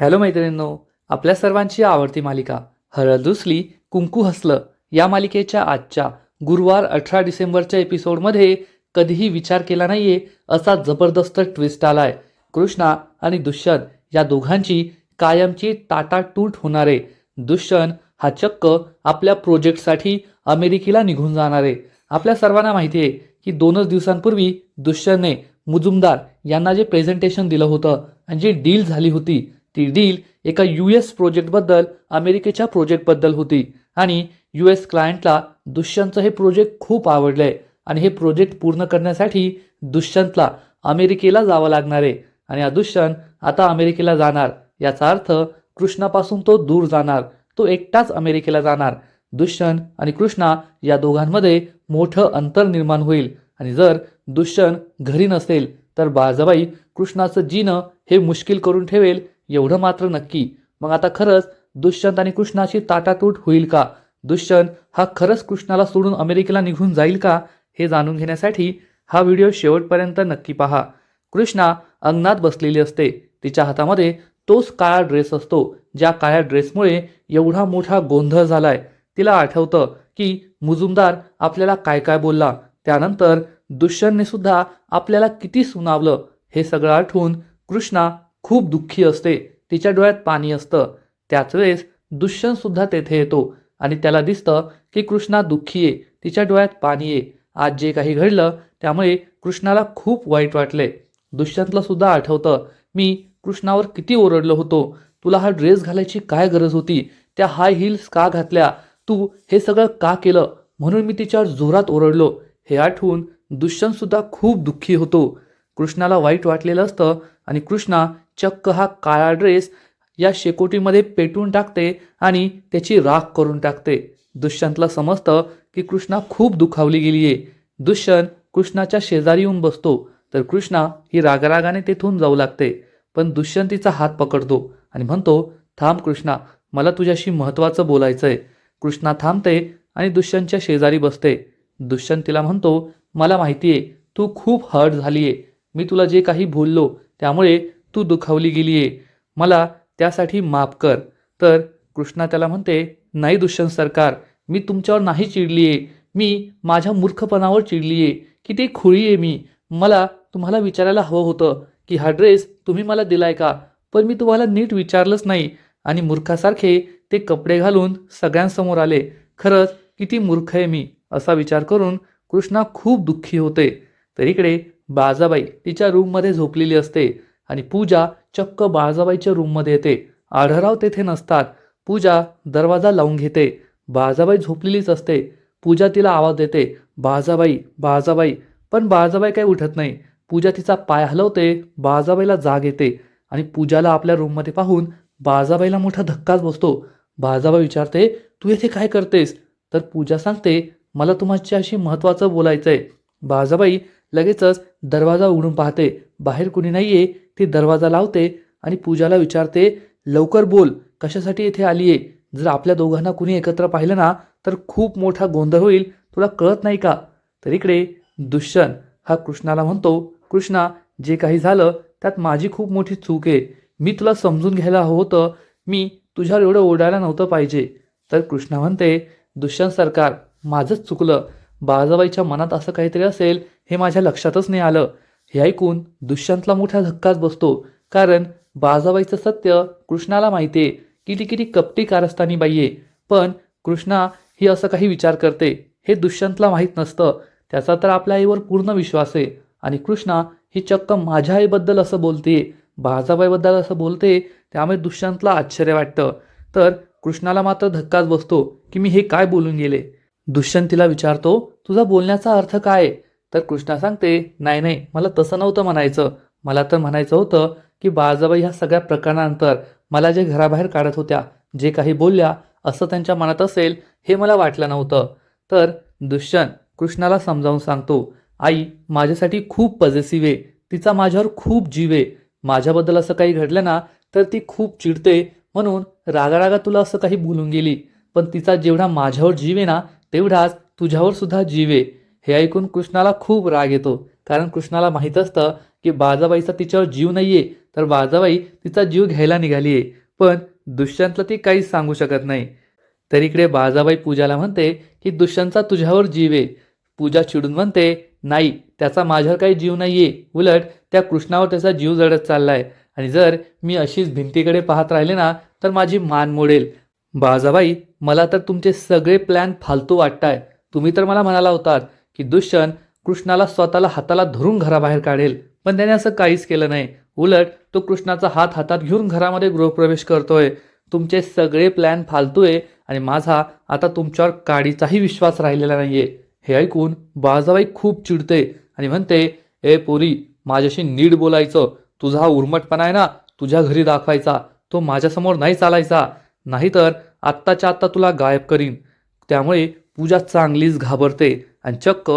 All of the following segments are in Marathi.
हॅलो मैत्रिणींनो आपल्या सर्वांची आवडती मालिका हळद दुसली कुंकू हसलं या मालिकेच्या आजच्या गुरुवार अठरा डिसेंबरच्या एपिसोडमध्ये कधीही विचार केला नाहीये असा जबरदस्त ट्विस्ट आलाय. कृष्णा आणि दुष्यंत या दोघांची कायमची टाटाटूट होणारे. दुष्यंत हा चक्क आपल्या प्रोजेक्टसाठी अमेरिकेला निघून जाणार. आहे आपल्या सर्वांना माहिती आहे की दोनच दिवसांपूर्वी दुष्यंतने मुजुमदार यांना जे प्रेझेंटेशन दिलं होतं आणि जी डील झाली होती ती डील एका यू एस प्रोजेक्टबद्दल अमेरिकेच्या प्रोजेक्टबद्दल होती. आणि यू एस क्लायंटला दुष्यंतचं हे प्रोजेक्ट खूप आवडलं आहे आणि हे प्रोजेक्ट पूर्ण करण्यासाठी दुष्यंतला अमेरिकेला जावं लागणार आहे. आणि हा दुष्यंत आता अमेरिकेला जाणार. याचा अर्थ कृष्णापासून तो दूर जाणार. तो एकटाच अमेरिकेला जाणार. दुष्यंत आणि कृष्णा या दोघांमध्ये मोठं अंतर निर्माण होईल. आणि जर दुष्यंत घरी नसेल तर बाळजाबाई कृष्णाचं जीणं हे मुश्किल करून ठेवेल. एवढं मात्र नक्की. मग आता खरंच दुष्यंत आणि कृष्णाची ताटातूट होईल का? दुष्यंत हा खरंच कृष्णाला सोडून अमेरिकेला निघून जाईल का? हे जाणून घेण्यासाठी हा व्हिडिओ शेवटपर्यंत नक्की पहा. कृष्णा अंगणात बसलेली असते. तिच्या हातामध्ये तोच काळा ड्रेस असतो ज्या काळ्या ड्रेसमुळे एवढा मोठा गोंधळ झालाय. तिला आठवतं की मुजुमदार आपल्याला काय काय बोलला. त्यानंतर दुष्यंतने सुद्धा आपल्याला किती सुनावलं. हे सगळं आठवून कृष्णा खूप दुःखी असते तिच्या डोळ्यात पाणी असतं. त्याच वेळेस दुष्यंतसुद्धा तेथे येतो आणि त्याला दिसतं की कृष्णा दुःखी आहे तिच्या डोळ्यात पाणी आहे. आज जे काही घडलं त्यामुळे कृष्णाला खूप वाईट वाटले. दुष्यंतला सुद्धा आठवतं मी कृष्णावर किती ओरडलो होतो. तुला हा ड्रेस घालायची काय गरज होती? त्या हाय हिल्स का घातल्या? तू हे सगळं का केलं? म्हणून मी तिच्यावर जोरात ओरडलो. हे आठवून दुष्यंतसुद्धा खूप दुःखी होतो. कृष्णाला वाईट वाटलेलं असतं आणि कृष्णा चक्क हा काळा ड्रेस या शेकोटीमध्ये पेटून टाकते आणि त्याची राख करून टाकते. दुष्यंतला समजतं की कृष्णा खूप दुखावली गेली आहे दुष्यंत कृष्णाच्या शेजारी येऊन बसतो. तर कृष्णा ही रागारागाने तेथून जाऊ लागते. पण दुष्यंत तिचा हात पकडतो आणि म्हणतो थांब कृष्णा मला तुझ्याशी महत्त्वाचं बोलायचं आहे कृष्णा थांबते आणि दुष्यंतच्या शेजारी बसते. दुष्यंत तिला म्हणतो मला माहिती आहे तू खूप हर्ट झाली आहे मी तुला जे काही बोललो त्यामुळे तू दुखावली गेली आहे मला त्यासाठी माफ कर. तर कृष्णा त्याला म्हणते नाही दुष्यंत सरकार मी तुमच्यावर नाही चिडली आहे मी माझ्या मूर्खपणावर चिडली आहे की ते खुळी आहे मी. मला तुम्हाला विचारायला हवं होतं की हा ड्रेस तुम्ही मला दिलाय का? पण मी तुम्हाला नीट विचारलंच नाही. आणि मूर्खासारखे ते कपडे घालून सगळ्यांसमोर आले. खरंच किती मूर्ख आहे मी असा विचार करून कृष्णा खूप दुःखी होते. तर इकडे बाजाबाई तिच्या रूममध्ये झोपलेली असते. आणि पूजा चक्क बाळजाबाईच्या रूममध्ये येते. आढराव तेथे नसतात. पूजा दरवाजा लावून घेते. बाळजाबाई झोपलेलीच असते. पूजा तिला आवाज देते. बाळजाबाई बाळजाबाई पण बाळजाबाई काही उठत नाही. पूजा तिचा पाय हलवते. बाळजाबाईला जाग येते. आणि पूजाला आपल्या रूममध्ये पाहून बाळजाबाईला मोठा धक्काच बसतो. बाळजाबाई विचारते तू येथे काय करतेस? तर पूजा सांगते मला तुमच्याशी महत्त्वाचं बोलायचं आहे बाळजाबाई लगेचच दरवाजा उघडून पाहते. बाहेर कुणी नाहीये. ती दरवाजा लावते आणि पूजाला विचारते लवकर बोल कशासाठी इथे आली आहे जर आपल्या दोघांना कुणी एकत्र पाहिलं ना तर खूप मोठा गोंधळ होईल. तुला कळत नाही का? तर इकडे दुष्यंत हा कृष्णाला म्हणतो कृष्णा जे काही झालं त्यात माझी खूप मोठी चूक आहे. मी तुला समजून घ्यायला हवं होतं. मी तुझ्यावर एवढं ओढायला नव्हतं पाहिजे. तर कृष्णा म्हणते दुष्यंत सरकार माझंच चुकलं. बाळजाबाईच्या मनात असं काहीतरी असेल हे माझ्या लक्षातच नाही आलं. हे ऐकून दुष्यंतला मोठा धक्काच बसतो. कारण बाजाबाईचं सत्य कृष्णाला माहिती आहे की ती किती कपटी कारस्थानी बाई आहे पण कृष्णा ही असं काही विचार करते. हे दुष्यंतला माहीत नसतं. त्याचा तर आपल्या आईवर पूर्ण विश्वास आहे. आणि कृष्णा ही चक्क माझ्या आईबद्दल असं बोलते. बाजाबाईबद्दल असं बोलते त्यामुळे दुष्यंतला आश्चर्य वाटतं. तर कृष्णाला मात्र धक्काच बसतो की मी हे काय बोलून गेले? दुष्यंत तिला विचारतो तुझा बोलण्याचा अर्थ काय? आहे? तर कृष्णा सांगते नाही नाही मला तसं नव्हतं म्हणायचं. मला तर म्हणायचं होतं की बाळजाबाई ह्या सगळ्या प्रकरणानंतर मला जे घराबाहेर काढत होत्या जे काही बोलल्या असं त्यांच्या मनात असेल हे मला वाटलं नव्हतं. तर दुष्यंत कृष्णाला समजावून सांगतो आई माझ्यासाठी खूप पॉझिटिव्ह आहे. तिचा माझ्यावर खूप जीव आहे. माझ्याबद्दल असं काही घडलं ना तर ती खूप चिडते. म्हणून रागारागा तुला असं काही बोलून गेली. पण तिचा जेवढा माझ्यावर जीव आहे ना तेवढाच तुझ्यावर सुद्धा जीव आहे. हे ऐकून कृष्णाला खूप राग येतो. कारण कृष्णाला माहीत असतं की बाजाबाईचा तिच्यावर जीव नाहीये. तर बाजाबाई तिचा जीव घ्यायला निघाली आहे पण दुष्यंतला ती काहीच सांगू शकत नाही. तर इकडे बाळजाबाई पूजाला म्हणते की दुष्यंतचा तुझ्यावर जीव आहे. पूजा चिडून म्हणते नाही त्याचा माझ्यावर काही जीव नाही आहे उलट त्या कृष्णावर त्याचा जीव जडत चाललाय. आणि जर मी अशीच भिंतीकडे पाहत राहिले ना तर माझी मान मोडेल. बाजाबाई मला तर तुमचे सगळे प्लॅन फालतू वाटताय. तुम्ही तर मला म्हणाला होतात की दुष्यंत कृष्णाला स्वतःला हाताला धरून घराबाहेर काढेल पण त्याने असं काहीच केलं नाही. उलट तो कृष्णाचा हात हातात घेऊन घरामध्ये गृहप्रवेश करतोय. तुमचे सगळे प्लॅन फालतू आहे आणि माझा आता तुमच्यावर काडीचाही विश्वास राहिलेला नाहीये. हे ऐकून बाळजाबाई खूप चिडते आणि म्हणते ए पोरी माझ्याशी नीट बोलायचं. तुझा हा उर्मटपणा आहे ना तुझ्या घरी दाखवायचा. तो माझ्यासमोर नाही चालायचा. नाहीतर आत्ताच्या आत्ता तुला गायब करीन. त्यामुळे पूजा चांगलीच घाबरते. आणि चक्क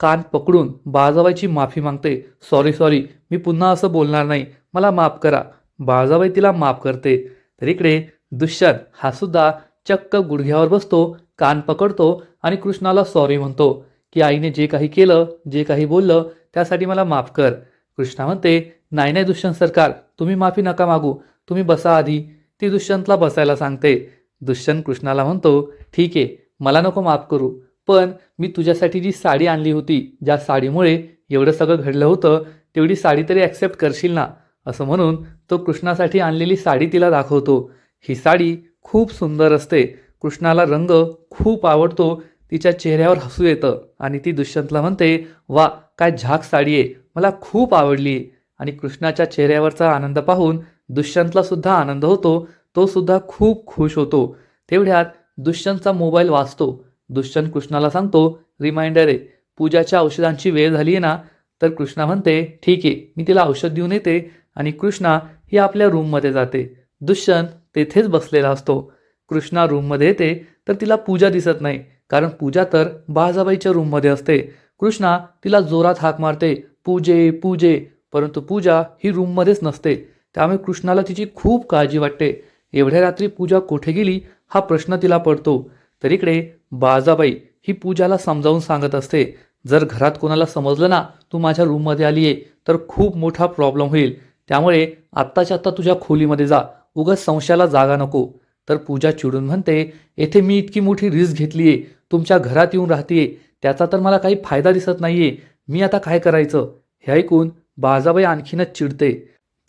कान पकडून बाळजाबाईची माफी मागते सॉरी सॉरी मी पुन्हा असं बोलणार नाही. मला माफ करा. बाळजाबाई तिला माफ करते. तर इकडे दुष्यंत हा सुद्धा चक्क गुडघ्यावर बसतो कान पकडतो आणि कृष्णाला सॉरी म्हणतो की आईने जे काही केलं जे काही बोललं त्यासाठी मला माफ कर. कृष्णा म्हणते नाही नाही दुष्यंत सरकार तुम्ही माफी नका मागू. तुम्ही बसा आधी. ती दुष्यंतला बसायला सांगते. दुष्यंत कृष्णाला म्हणतो ठीक आहे मला नको माफ करू. पण मी तुझ्यासाठी जी साडी आणली होती ज्या साडीमुळे एवढं सगळं घडलं होतं तेवढी साडी तरी ॲक्सेप्ट करशील ना? असं म्हणून तो कृष्णासाठी आणलेली साडी तिला दाखवतो. ही साडी खूप सुंदर असते. कृष्णाला रंग खूप आवडतो. तिच्या चेहऱ्यावर हसू येतं आणि ती दुष्यंतला म्हणते वा काय झाक साडी आहे. मला खूप आवडली. आणि कृष्णाच्या चेहऱ्यावरचा आनंद पाहून दुष्यंतला सुद्धा आनंद होतो. तो सुद्धा खूप खुश होतो. तेवढ्यात दुष्यंतचा मोबाईल वाचतो दुष्यंत कृष्णाला सांगतो रिमाइंडर आहे पूजाच्या औषधांची वेळ झाली आहे ना तर कृष्णा म्हणते ठीक आहे मी तिला औषध देऊन येते आणि कृष्णा ही आपल्या रूममध्ये जाते. दुष्यंत तेथेच बसलेला असतो. कृष्णा रूममध्ये येते तर तिला पूजा दिसत नाही कारण पूजा तर बाळजाबाईच्या रूममध्ये असते. कृष्णा तिला जोरात हाक मारते पूजे पूजे. परंतु पूजा ही रूममध्येच नसते. त्यामुळे कृष्णाला तिची खूप काळजी वाटते. एवढ्या रात्री पूजा कुठे गेली हा प्रश्न तिला पडतो. तर इकडे बाळजाबाई ही पूजाला समजावून सांगत असते जर घरात कोणाला समजलं ना तू माझ्या रूममध्ये आली आहे तर खूप मोठा प्रॉब्लेम होईल. त्यामुळे आत्ताच्या आत्ता तुझ्या खोलीमध्ये जा उगाच संशयाला जागा नको. तर पूजा चिडून म्हणते येथे मी इतकी मोठी रिस्क घेतली आहे तुमच्या घरात येऊन राहते त्याचा तर मला काही फायदा दिसत नाहीये मी आता काय करायचं? हे ऐकून बाळजाबाई आणखीनच चिडते.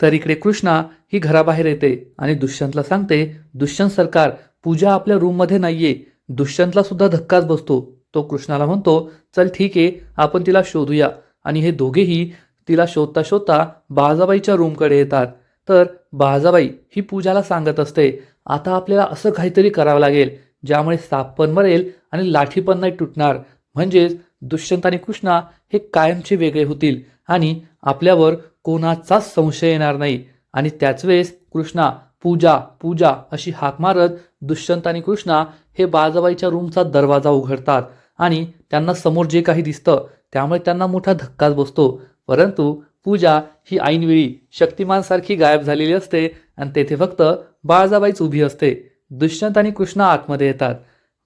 तर इकडे कृष्णा ही घराबाहेर येते आणि दुष्यंतला सांगते दुष्यंत सरकार पूजा आपल्या रूममध्ये नाहीये दुष्यंतला सुद्धा धक्काच बसतो. तो कृष्णाला म्हणतो चल ठीक आहे आपण तिला शोधूया. आणि हे दोघेही तिला शोधता शोधता बाळजाबाईच्या रूमकडे येतात. तर बाळजाबाई ही पूजाला सांगत असते आता आपल्याला असं काहीतरी करावं लागेल ज्यामुळे साप पण मरेल आणि लाठी पण नाही तुटणार. म्हणजेच दुष्यंत आणि कृष्णा हे कायमचे वेगळे होतील आणि आपल्यावर कोणाचाच संशय येणार नाही. आणि त्याच वेळेस कृष्णा पूजा पूजा अशी हाक मारत दुष्यंत आणि कृष्णा हे बाळजाबाईच्या रूमचा दरवाजा उघडतात आणि त्यांना समोर जे काही दिसतं त्यामुळे त्यांना मोठा धक्काच बसतो. परंतु पूजा ही ऐनवेळी शक्तिमानसारखी गायब झालेली असते आणि तेथे फक्त बाळजाबाईच उभी असते. दुष्यंत आणि कृष्णा आतमध्ये येतात.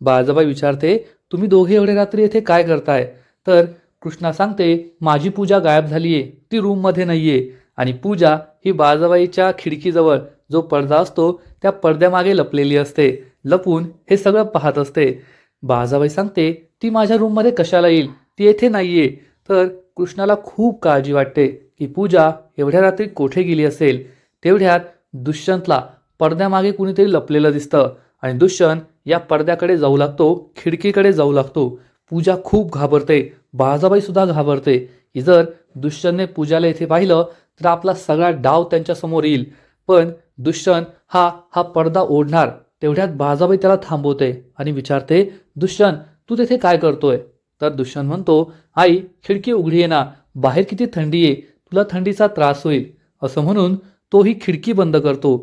बाळजाबाई विचारते तुम्ही दोघे एवढे रात्री येथे काय करताय? तर कृष्णा सांगते माझी पूजा गायब झाली आहे ती रूममध्ये नाही आहे आणि पूजा ही बाळजाबाईच्या खिडकीजवळ जो पडदा असतो त्या पडद्यामागे लपलेली असते. लपून हे सगळं पाहत असते. बाळजाबाई सांगते ती माझ्या रूममध्ये कशाला येईल? ती येथे नाहीये. तर कृष्णाला खूप काळजी वाटते की पूजा एवढ्या रात्री कोठे गेली असेल. तेवढ्यात दुष्यंतला पडद्यामागे कुणीतरी लपलेलं दिसतं आणि दुष्यंत या पडद्याकडे जाऊ लागतो खिडकीकडे जाऊ लागतो. पूजा खूप घाबरते. बाळजाबाईसुद्धा घाबरते की जर दुष्यंतने पूजाला येथे पाहिलं तर आपला सगळा डाव त्यांच्यासमोर येईल. पण दुष्यंत हा हा पडदा ओढणार तेवढ्यात बाजाबाई त्याला थांबवते आणि विचारते दुष्यंत तू तेथे काय करतोय? तर दुष्यंत म्हणतो आई खिडकी उघडी आहे ना बाहेर किती थंडी आहे तुला थंडीचा त्रास होईल. असं म्हणून तो ही खिडकी बंद करतो.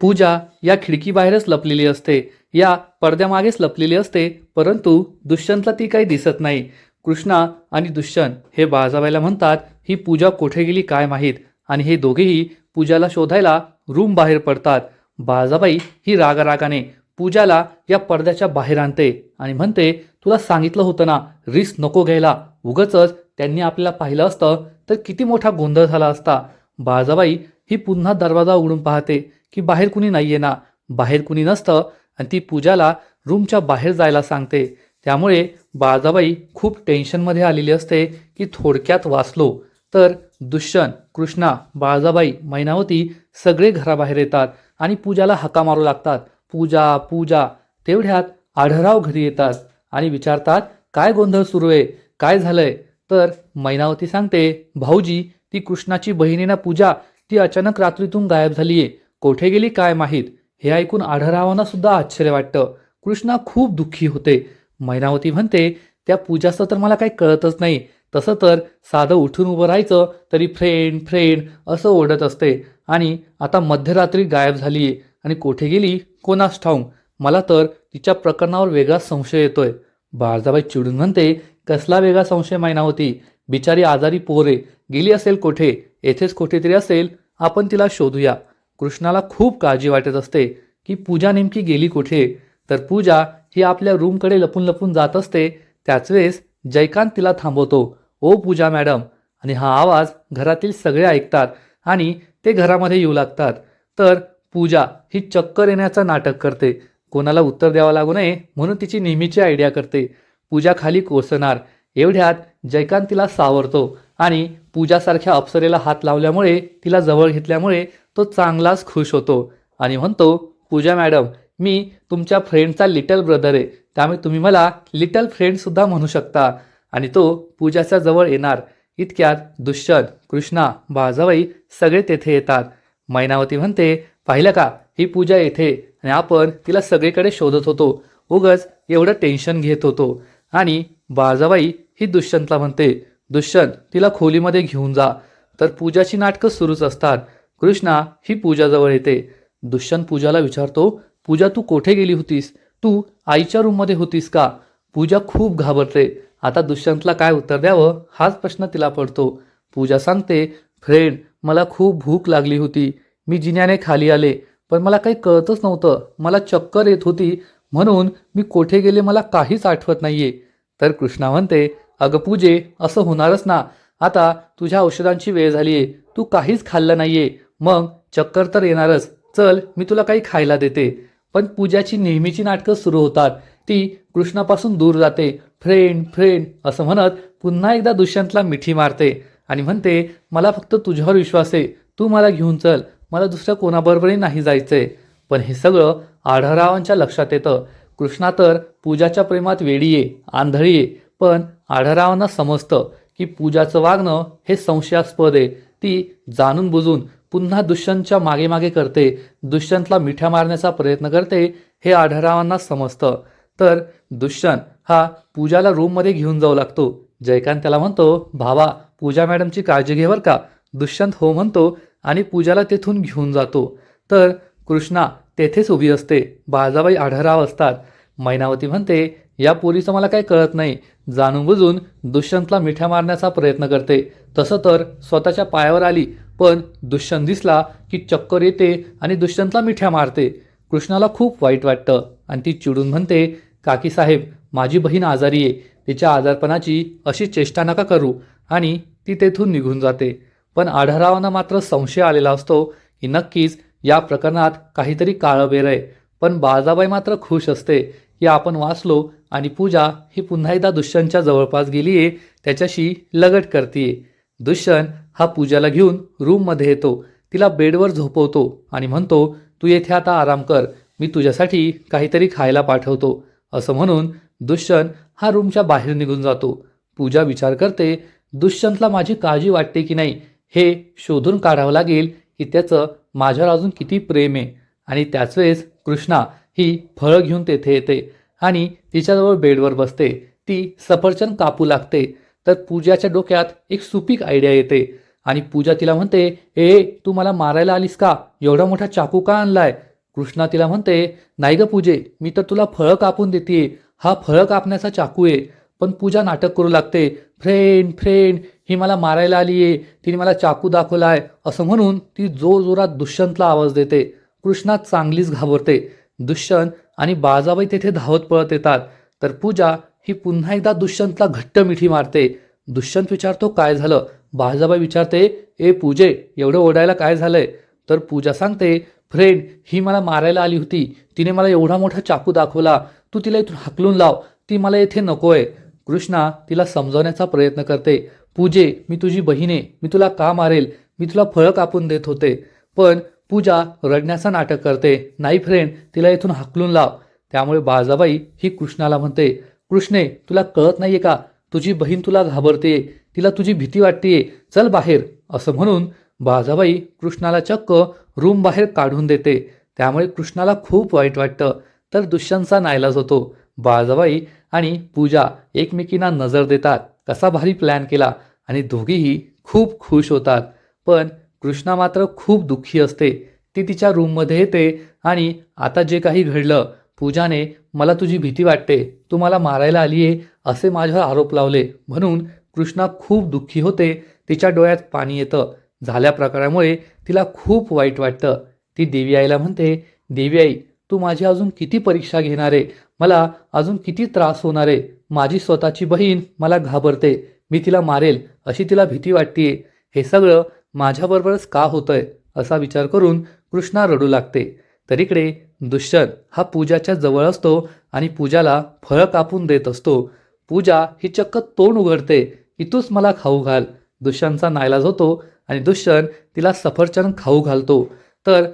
पूजा या खिडकीबाहेरच लपलेली असते या पडद्यामागेच लपलेली असते परंतु दुष्यंतला ती काही दिसत नाही. कृष्णा आणि दुष्यंत हे बाळजाबाईला म्हणतात ही पूजा कोठे गेली काय माहीत? आणि हे दोघेही पूजाला शोधायला रूम बाहेर पडतात. बाळजाबाई ही रागारागाने पूजाला या पडद्याच्या बाहेर आणते आणि म्हणते तुला सांगितलं होतं ना रिस्क नको घ्यायला. उगच त्यांनी आपल्याला पाहिलं असतं तर किती मोठा गोंधळ झाला असता. बाळजाबाई ही पुन्हा दरवाजा उघडून पाहते की बाहेर कुणी नाहीये ना. बाहेर कुणी नसतं आणि ती पूजाला रूमच्या बाहेर जायला सांगते. त्यामुळे बाळजाबाई खूप टेन्शनमध्ये आलेली असते की थोडक्यात वाचलो तर दुष्यंत कृष्णा बाळजाबाई मैनावती सगळे घराबाहेर येतात आणि पूजाला हाका मारू लागतात. पूजा पूजा. तेवढ्यात आढराव घरी येतात आणि विचारतात काय गोंधळ सुरू आहे? काय झालंय? तर मैनावती सांगते भाऊजी ती कृष्णाची बहिणीना पूजा. ती अचानक रात्रीतून गायब झालीये. कोठे गेली काय माहीत? हे ऐकून आढरावांना सुद्धा आश्चर्य वाटतं. कृष्णा खूप दुःखी होते. मैनावती म्हणते त्या पूजाचं तर मला काही कळतच नाही. तसं तर साधं उठून उभं राहायचं तरी फ्रेंड फ्रेंड असं ओढत असते. आणि आता मध्यरात्री गायब झाली आणि कोठे गेली? कोणास ठाऊंग मला तर तिच्या प्रकरणावर वेगळाच संशय येतोय. बाळजाबाई चिडून म्हणते कसला वेगळा संशय मैनावती? बिचारी आजारी पोरे. गेली असेल कोठे? येथेच कुठेतरी असेल. आपण तिला शोधूया. कृष्णाला खूप काळजी वाटत असते की पूजा नेमकी गेली कुठे? तर पूजा ही आपल्या रूमकडे लपून लपून जात असते त्याच वेळेस जयकांत तिला थांबवतो. ओ पूजा मॅडम आणि हा आवाज घरातील सगळे ऐकतात आणि ते घरामध्ये येऊ लागतात. तर पूजा ही चक्कर येण्याचं नाटक करते. कोणाला उत्तर द्यावं लागू नये म्हणून तिची नेहमीची आयडिया करते. पूजा खाली कोसणार एवढ्यात जयकांत तिला सावरतो आणि पूजासारख्या अप्सरेला हात लावल्यामुळे तिला जवळ घेतल्यामुळे तो चांगलाच खुश होतो आणि म्हणतो पूजा मॅडम मी तुमच्या फ्रेंडचा लिटल ब्रदर आहे. त्यामुळे तुम्ही मला लिटल फ्रेंडसुद्धा म्हणू शकता. आणि तो पूजाच्या जवळ येणार. इतक्यात दुष्यंत कृष्णा बाजाबाई सगळे तेथे येतात. मैनावती म्हणते पाहिलं का? ही पूजा येथे. आणि आपण तिला सगळीकडे शोधत होतो. उगच एवढं टेन्शन घेत होतो. आणि बाळजाबाई ही दुष्यंतला म्हणते दुष्यंत तिला खोलीमध्ये घेऊन जा. तर पूजाची नाटकं सुरूच असतात. कृष्णा ही पूजाजवळ येते. दुष्यंत पूजाला विचारतो पूजा तू कोठे गेली होतीस? तू आईच्या रूममध्ये होतीस का? पूजा खूप घाबरते. आता दुष्यंतला काय उत्तर द्यावं? हाच प्रश्न तिला पडतो. पूजा सांगते फ्रेंड मला खूप भूक लागली होती. मी जिन्याने खाली आले पण मला काही कळतच नव्हतं. मला चक्कर येत होती. म्हणून मी कोठे गेले मला काहीच आठवत नाहीये. तर कृष्णा म्हणते अगं पूजे असं होणारच ना. आता तुझ्या औषधांची वेळ झालीये. तू काहीच खाल्लं नाहीये. मग चक्कर तर येणारच. चल मी तुला काही खायला देते. पण पूजाची नेहमीची नाटकं सुरू होतात. ती कृष्णापासून दूर जाते. फ्रेंड फ्रेंड असं म्हणत पुन्हा एकदा दुष्यंतला मिठी मारते आणि म्हणते मला फक्त तुझ्यावर विश्वास आहे. तू मला घेऊन चल. मला दुसऱ्या कोणाबरोबरही नाही जायचंय. पण हे सगळं आढळरावांच्या लक्षात येतं. कृष्णा तर पूजाच्या प्रेमात वेडी आहे आंधळी आहे पण आढळरावांना समजतं की पूजाचं वागणं हे संशयास्पद आहे. ती जाणून बुजून पुन्हा दुष्यंतच्या मागे मागे करते दुष्यंतला मिठ्या मारण्याचा प्रयत्न करते हे आढळरावांना समजतं. तर दुष्यंत हा पूजाला रूममध्ये घेऊन जाऊ लागतो. जयकांत त्याला म्हणतो भावा पूजा मॅडमची काळजी घेवर का. दुष्यंत हो म्हणतो आणि पूजाला तेथून घेऊन जातो. तर कृष्णा तेथेच उभी असते. बाळजाबाई आढळराव असतात. मैनावती म्हणते या पोरीचं मला काही कळत नाही. जाणून बुजून दुष्यंतला मिठ्या मारण्याचा प्रयत्न करते. तसं तर स्वतःच्या पायावर आली पण दुष्यंत दिसला की चक्कर येते आणि दुष्यंतला मिठ्या मारते. कृष्णाला खूप वाईट वाटतं आणि ती चिडून म्हणते काकीसाहेब माझी बहीण आजारी आहे. तिच्या आजारपणाची अशी चेष्टा नका करू. आणि ती तेथून निघून जाते. पण आढळरावांना मात्र संशय आलेला असतो की नक्कीच या प्रकरणात काहीतरी काळबेर आहे. पण बाळजाबाई मात्र खुश असते की आपण वाचलो आणि पूजा ही पुन्हा एकदा दुष्यंतच्या जवळपास गेली आहे त्याच्याशी लगट करतीये. दुष्यंत हा पूजाला घेऊन रूममध्ये येतो. तिला बेडवर झोपवतो आणि म्हणतो तू येथे आता आराम कर. मी तुझ्यासाठी काहीतरी खायला पाठवतो. असं म्हणून दुष्यंत हा रूमच्या बाहेर निघून जातो. पूजा विचार करते दुष्यंतला माझी काळजी वाटते की नाही? हे शोधून काढावं लागेल की त्याचं माझ्यावर अजून किती प्रेम आहे. आणि त्याच वेळेस कृष्णा ही फळं घेऊन तेथे येते आणि तिच्याजवळ बेडवर बसते. ती सफरचंद कापू लागते. तर पूजाच्या डोक्यात एक सुपीक आयडिया येते. आणि पूजा तिला म्हणते ए तू मला मारायला आलीस का? एवढा मोठा चाकू का आणलाय? कृष्णा तिला म्हणते नाही ग पूजे मी तर तुला फळं कापून देते. हा फळं कापण्याचा चाकू आहे. पण पूजा नाटक करू लागते. फ्रेंड फ्रेंड ही मला मारायला आली आहे तिने मला चाकू दाखवलाय. असं म्हणून ती जोरजोरात दुष्यंतला आवाज देते. कृष्णा चांगलीच घाबरते. दुष्यंत आणि बाजाबाई तेथे धावत पळत येतात. तर पूजा ही पुन्हा एकदा दुष्यंतला घट्ट मिठी मारते. दुष्यंत विचारतो काय झालं? बाळजाबाई विचारते ए पूजे एवढं ओढायला काय झालंय? तर पूजा सांगते फ्रेंड ही मला मारायला आली होती. तिने मला एवढा मोठा चाकू दाखवला. तू तिला इथून हाकलून लाव. ती मला येथे नकोय. कृष्णा तिला समजवण्याचा प्रयत्न करते पूजे मी तुझी बहिणे. आहे मी तुला का मारेल? मी तुला फळं कापून देत होते. पण पूजा रडण्याचं नाटक करते नाही फ्रेंड तिला इथून हाकलून लाव. त्यामुळे बाळजाबाई ही कृष्णाला म्हणते कृष्णे तुला कळत नाहीये का? तुझी बहीण तुला घाबरते तिला तुझी भीती वाटतेय. चल बाहेर असं म्हणून बाजाबाई कृष्णाला चक्क रूम बाहेर काढून देते. त्यामुळे कृष्णाला खूप वाईट वाटतं. तर दुष्यंतचा नाईलाज होतो. बाळजाबाई आणि पूजा एकमेकींना नजर देतात. कसा भारी प्लॅन केला. आणि दोघीही खूप खुश होतात. पण कृष्णा मात्र खूप दुःखी असते. ती तिच्या रूममध्ये येते आणि आता जे काही घडलं पूजाने मला तुझी भीती वाटते. तू मला मारायला आली आहे असे माझ्यावर आरोप लावले. म्हणून कृष्णा खूप दुःखी होते. तिच्या डोळ्यात पाणी येतं. झाल्या प्रकारामुळे तिला खूप वाईट वाटतं. ती देवी आईला म्हणते देवी आई तू माझी अजून किती परीक्षा घेणार आहे? मला अजून किती त्रास होणार आहे? माझी स्वतःची बहीण मला घाबरते. मी तिला मारेल अशी तिला भीती वाटते हे सगळं माझ्याबरोबरच का होतंय? असा विचार करून कृष्णा रडू लागते. तर इकडे दुष्यंत हा पूजाच्या जवळ असतो आणि पूजाला फळं कापून देत असतो. पूजा ही चक्क तोंड उघडते की तूच मला खाऊ घाल. दुष्यंतचा नाईलाज होतो आणि दुष्यंत तिला सफरचंद खाऊ घालतो. तर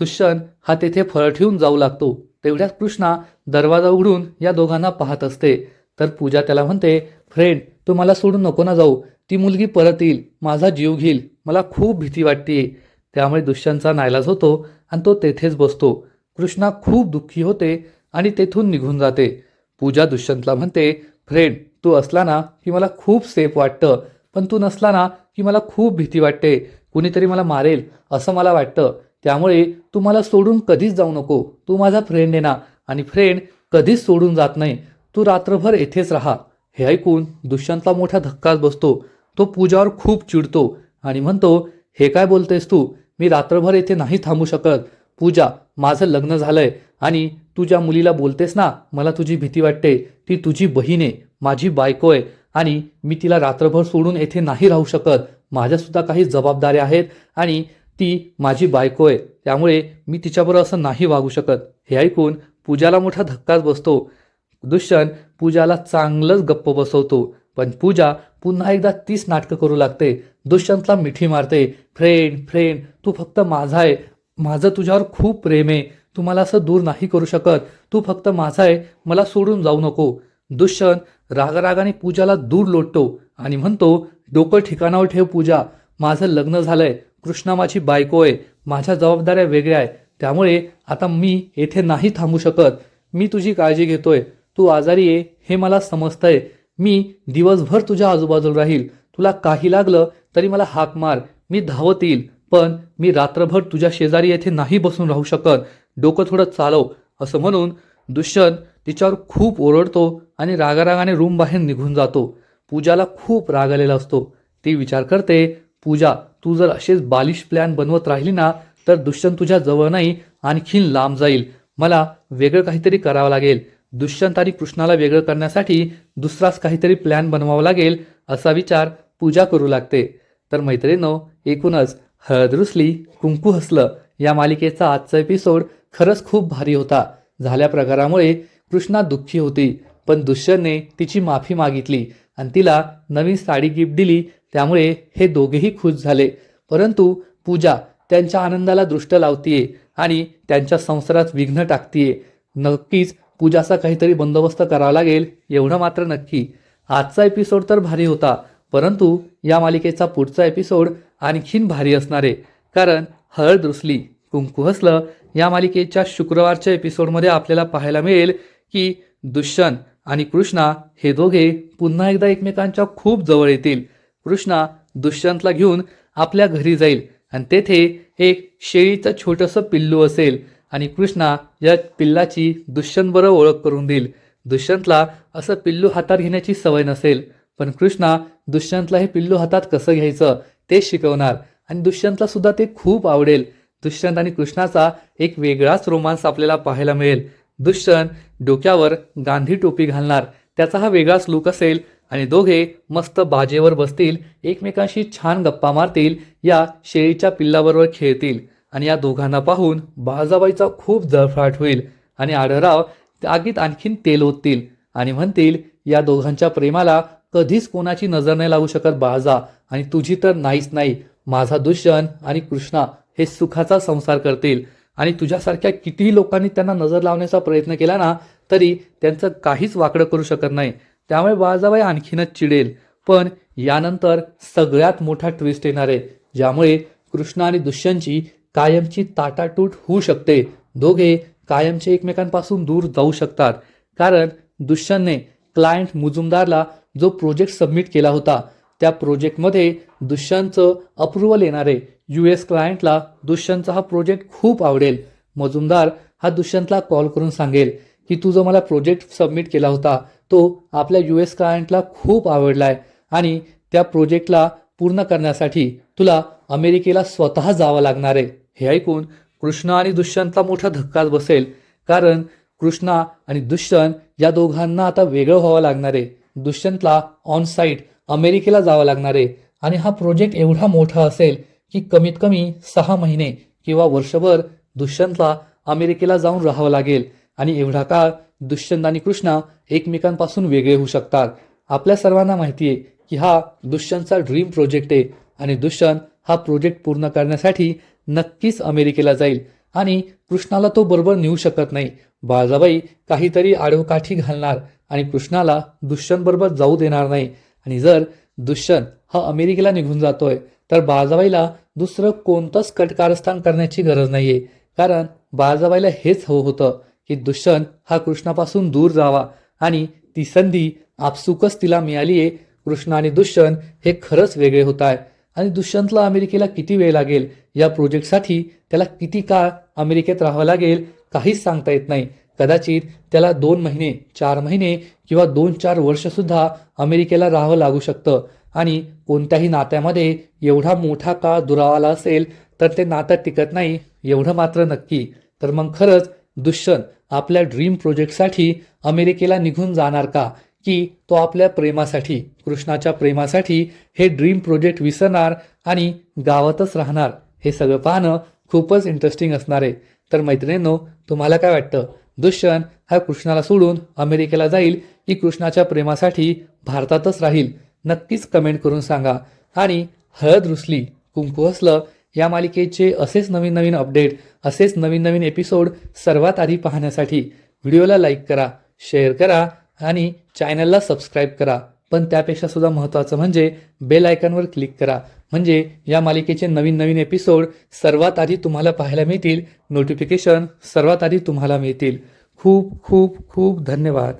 दुष्यंत हा तेथे फळं ठेवून जाऊ लागतो. तेवढ्यात कृष्णा दरवाजा उघडून या दोघांना पाहत असते. तर पूजा त्याला म्हणते फ्रेंड तू मला सोडून नको ना जाऊ. ती मुलगी परत येईल. माझा जीव घेईल. मला खूप भीती वाटते त्यामुळे दुष्यंतचा नायलाज होतो आणि तो तेथेच बसतो. कृष्णा खूप दुःखी होते आणि तेथून निघून जाते. पूजा दुष्यंतला म्हणते फ्रेंड तू असला ना की मला खूप सेफ वाटतं पण तू नसला ना की मला खूप भीती वाटते. कुणीतरी मला मारेल असं मला वाटतं. त्यामुळे तू मला सोडून कधीच जाऊ नको. तू माझा फ्रेंड आहे ना आणि फ्रेंड कधीच सोडून जात नाही. तू रात्रभर येथेच राहा. हे ऐकून दुष्यंतला मोठा धक्काच बसतो. तो पूजावर खूप चिडतो आणि म्हणतो हे काय बोलतेस तू? मी रात्रभर येथे नाही थांबू शकत. पूजा माझं लग्न झालंय आणि तू ज्या मुलीला बोलतेस ना मला तुझी भीती वाटते. ती तुझी बहीण आहे माझी बायको आहे आणि मी तिला रात्रभर सोडून येथे नाही राहू शकत. माझ्यासुद्धा काही जबाबदाऱ्या आहेत आणि ती माझी बायको आहे. त्यामुळे मी तिच्याबरोबर असं नाही वागू शकत. हे ऐकून पूजाला मोठा धक्काच बसतो. दुष्यंत पूजाला चांगलंच गप्प बसवतो. पण पूजा पुन्हा एकदा तीच नाटकं करू लागते. दुष्यंतला मिठी मारते. फ्रेंड फ्रेंड तू फक्त माझा आहे. माझं तुझ्यावर खूप प्रेम आहे. तू मला असं दूर नाही करू शकत. तू फक्त माझा आहे. मला सोडून जाऊ नको. दुष्यंत रागारागाने पूजाला दूर लोटतो आणि म्हणतो डोकं ठिकाणावर ठेव पूजा. माझं लग्न झालंय. कृष्णा माझी बायको आहे. माझ्या जबाबदाऱ्या वेगळ्या आहे त्यामुळे आता मी येथे नाही थांबू शकत. मी तुझी काळजी घेतोय. तू आजारी आहे हे मला समजतंय. मी दिवसभर तुझ्या आजूबाजूला राहील. तुला काही लागलं तरी मला हाक मार. मी धावत येईल पण मी रात्रभर तुझ्या शेजारी येथे नाही बसून राहू शकत. डोकं थोडं चालव असं म्हणून दुष्यंत तिच्यावर खूप ओरडतो आणि रागारागाने रूम बाहेर निघून जातो. पूजाला खूप राग आलेला असतो. ती विचार करते पूजा तू जर असेच बालिश प्लॅन बनवत राहिली ना तर दुष्यंत तुझ्या जवळ नाही आणखीन लांब जाईल. मला वेगळं काहीतरी करावं लागेल. दुष्यंत आणि कृष्णाला वेगळं करण्यासाठी दुसराच काहीतरी प्लॅन बनवावा लागेल असा विचार पूजा करू लागते. तर मैत्रिणीनो एकूणच हळद रुसली कुंकू हसलं या मालिकेचा आजचा एपिसोड खरंच खूप भारी होता. झाल्या प्रकारामुळे कृष्णा दुःखी होती पण दुष्यंतने तिची माफी मागितली आणि तिला नवीन साडी गिफ्ट दिली. त्यामुळे हे दोघेही खुश झाले. परंतु पूजा त्यांच्या आनंदाला दृष्ट लावतीये आणि त्यांच्या संसारात विघ्न टाकतीये. नक्कीच पूजाचा काहीतरी बंदोबस्त करावा लागेल एवढं मात्र नक्की. आजचा एपिसोड तर भारी होता परंतु या मालिकेचा पुढचा एपिसोड आणखीन भारी असणार आहे कारण हळद रुसली कुंकू हसलं या मालिकेच्या शुक्रवारच्या एपिसोडमध्ये आपल्याला पाहायला मिळेल की दुष्यंत आणि कृष्णा हे दोघे पुन्हा एकदा एकमेकांच्या खूप जवळ येतील. कृष्णा दुष्यंतला घेऊन आपल्या घरी जाईल आणि तेथे एक शेळीचं छोटंसं पिल्लू असेल. आणि कृष्णा या पिल्लाची दुष्यंतबरोबर ओळख करून देईल. दुष्यंतला असं पिल्लू हातात घेण्याची सवय नसेल पण कृष्णा दुष्यंतला हे पिल्लू हातात कसं घ्यायचं ते शिकवणार. आणि दुष्यंतला सुद्धा ते खूप आवडेल. दुष्यंत आणि कृष्णाचा एक वेगळाच रोमांस आपल्याला पाहायला मिळेल. दुष्यंत डोक्यावर गांधी टोपी घालणार. त्याचा हा वेगळाच लुक असेल आणि दोघे मस्त बाजेवर बसतील एकमेकांशी छान गप्पा मारतील या शेळीच्या पिल्लाबरोबर खेळतील. आणि या दोघांना पाहून बाळजाबाईचा खूप जळफळाट होईल आणि आढळराव आगीत आणखीन तेल ओततील आणि म्हणतील या दोघांच्या प्रेमाला कधीच कोणाची नजर नाही लागू शकत बाळजा आणि तुझी तर नाहीच नाही. माझा दुष्यंत आणि कृष्णा हे सुखाचा संसार करतील. आणि तुझ्यासारख्या कितीही लोकांनी त्यांना नजर लावण्याचा प्रयत्न केला ना तरी त्यांचं काहीच वाकडं करू शकत नाही. त्यामुळे बाळजाबाई आणखीनच चिडेल. पण यानंतर सगळ्यात मोठा ट्विस्ट येणार आहे ज्यामुळे कृष्णा आणि दुष्यंतची कायमची ताटातूट होऊ शकते. दोघे कायमचे एकमेकांपासून दूर जाऊ शकतात. कारण दुष्यंतने क्लायंट मुजुमदारला जो प्रोजेक्ट सबमिट केला होता त्या प्रोजेक्टमध्ये दुष्यंतचं अप्रुव्हल येणारे यू एस क्लायंटला दुष्यंतचा हा प्रोजेक्ट खूप आवडेल. मजुमदार हा दुष्यंतला कॉल करून सांगेल की तू जो मला प्रोजेक्ट सबमिट केला होता तो आपल्या यू एस क्लायंटला खूप आवडला आहे आणि त्या प्रोजेक्टला पूर्ण करण्यासाठी तुला अमेरिकेला स्वतः जावं लागणार आहे. हे ऐकून कृष्ण आणि दुष्यंतला मोठा धक्काच बसेल. कारण कृष्णा आणि दुष्यंत या दोघांना आता वेगळं व्हावं लागणार आहे. दुष्यंतला ऑन साईट अमेरिकेला जावं लागणार आहे. आणि हा प्रोजेक्ट एवढा मोठा असेल की कमीत कमी सहा महिने किंवा वर्षभर दुष्यंतला अमेरिकेला जाऊन राहावं लागेल. आणि एवढा काळ दुष्यंत आणि कृष्णा एकमेकांपासून वेगळे होऊ शकतात. आपल्या सर्वांना माहिती आहे की हा दुष्यंतचा ड्रीम प्रोजेक्ट आहे. आणि दुष्यंत हा प्रोजेक्ट पूर्ण करण्यासाठी नक्कीच अमेरिकेला जाईल. आणि कृष्णाला तो बरोबर नेऊ शकत नाही. बाळजाबाई काहीतरी आडवकाठी घालणार आणि कृष्णाला दुष्यंत बरोबर जाऊ देणार नाही. आणि जर दुष्यंत हा अमेरिकेला निघून जातोय तर बाळजाबाईला दुसरं कोणतंच कटकारस्थान करण्याची गरज नाहीये. कारण बाळजाबाईला हेच हवं होतं की दुष्यंत हा कृष्णापासून दूर जावा आणि ती संधी आपसुकच तिला मिळाली आहे कृष्ण आणि दुष्यंत हे खरंच वेगळे होत आहे आणि दुष्यंतला अमेरिकेला किती वेळ लागेल? या प्रोजेक्टसाठी त्याला किती काळ अमेरिकेत राहावं लागेल? काहीच सांगता येत नाही. कदाचित त्याला दोन महिने चार महिने किंवा दोन चार वर्षसुद्धा अमेरिकेला राहावं लागू शकतं. आणि कोणत्याही नात्यामध्ये एवढा मोठा काळ दुरावाला असेल तर ते नातं टिकत नाही एवढं मात्र नक्की. तर मग खरंच दुष्यंत आपल्या ड्रीम प्रोजेक्टसाठी अमेरिकेला निघून जाणार का? की तो आपल्या प्रेमासाठी कृष्णाच्या प्रेमासाठी हे ड्रीम प्रोजेक्ट विसरणार आणि गावातच राहणार हे सगळं पाहणं खूपच इंटरेस्टिंग असणार आहे. तर मैत्रिणींनो तुम्हाला काय वाटतं? दुष्यंत हा कृष्णाला सोडून अमेरिकेला जाईल की कृष्णाच्या प्रेमासाठी भारतातच राहील? नक्कीच कमेंट करून सांगा. आणि हळद रुसली कुंकू हसलं या मालिकेचे असेच नवीन नवीन अपडेट असेच नवीन नवीन एपिसोड सर्वात आधी पाहण्यासाठी व्हिडिओला लाईक करा शेअर करा आणि चॅनलला सबस्क्राईब करा पण त्यापेक्षा सुद्धा महत्त्वाचं म्हणजे बेल आयकॉनवर क्लिक करा. म्हणजे या मालिकेचे नवीन नवीन एपिसोड सर्वात आधी तुम्हाला पाहायला मिळतील. नोटिफिकेशन सर्वात आधी तुम्हाला मिळतील. खूप खूप खूप धन्यवाद.